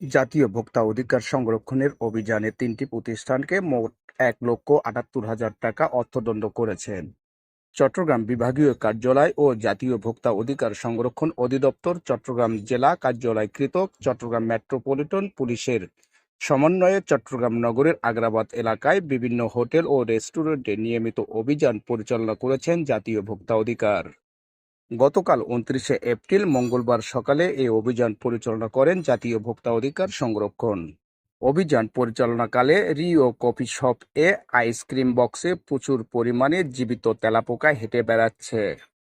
জাতীয় ভোক্তা অধিকার সংরক্ষণের অভিযানে তিনটি প্রতিষ্ঠানকে মোট এক লক্ষ আটাত্তর হাজার টাকা অর্থদণ্ড করেছেন। চট্টগ্রাম বিভাগীয় কার্যালয় ও জাতীয় ভোক্তা অধিকার সংরক্ষণ অধিদপ্তর চট্টগ্রাম জেলা কার্যালয় কৃতক চট্টগ্রাম মেট্রোপলিটন পুলিশের সমন্বয়ে চট্টগ্রাম নগরের আগ্রাবাদ এলাকায় বিভিন্ন হোটেল ও রেস্টুরেন্টে নিয়মিত অভিযান পরিচালনা করেছেন জাতীয় ভোক্তা অধিকার। গতকাল উনত্রিশে এপ্রিল মঙ্গলবার সকালে এই অভিযান পরিচালনা করেন জাতীয় ভোক্তা অধিকার সংরক্ষণ। অভিযান পরিচালনাকালে রিও কফি শপ এ আইসক্রিম বক্সে প্রচুর পরিমাণে জীবিত তেলাপোকা হেঁটে বেড়াচ্ছে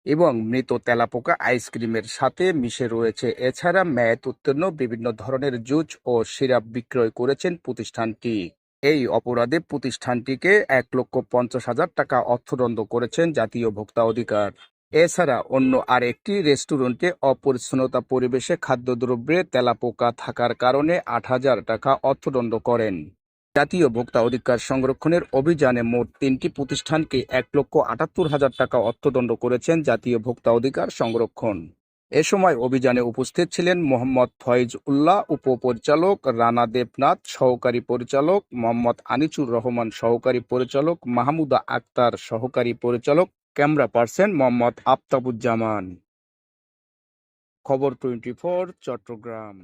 এবং মৃত তেলাপোকা আইসক্রিমের সাথে মিশে রয়েছে। এছাড়া ম্যাদ উত্তীর্ণ বিভিন্ন ধরনের জুস ও সিরাপ বিক্রয় করেছেন প্রতিষ্ঠানটি। এই অপরাধে প্রতিষ্ঠানটিকে এক লক্ষ পঞ্চাশ হাজার টাকা অর্থদণ্ড করেছেন জাতীয় ভোক্তা অধিকার। এছাড়া অন্য আরেকটি রেস্টুরেন্টে অপরিচ্ছন্নতা পরিবেশে খাদ্যদ্রব্যে তেলাপোকা থাকার কারণে আট হাজার টাকা অর্থদণ্ড করেন। জাতীয় ভোক্তা অধিকার সংরক্ষণের অভিযানে মোট তিনটি প্রতিষ্ঠানকে এক লক্ষ আটাত্তর হাজার টাকা অর্থদণ্ড করেছেন জাতীয় ভোক্তা অধিকার সংরক্ষণ। এ সময় অভিযানে উপস্থিত ছিলেন মোহাম্মদ ফয়েজ উল্লাহ, উপপরিচালক রানা দেবনাথ, সহকারী পরিচালক মোহাম্মদ আনিচুর রহমান, সহকারী পরিচালক মাহমুদা আক্তার, সহকারী পরিচালক ক্যামেরা পার্সন মোহাম্মদ আফতাবুজ্জামান। খবর টোয়েন্টি ফোর চট্টগ্রাম।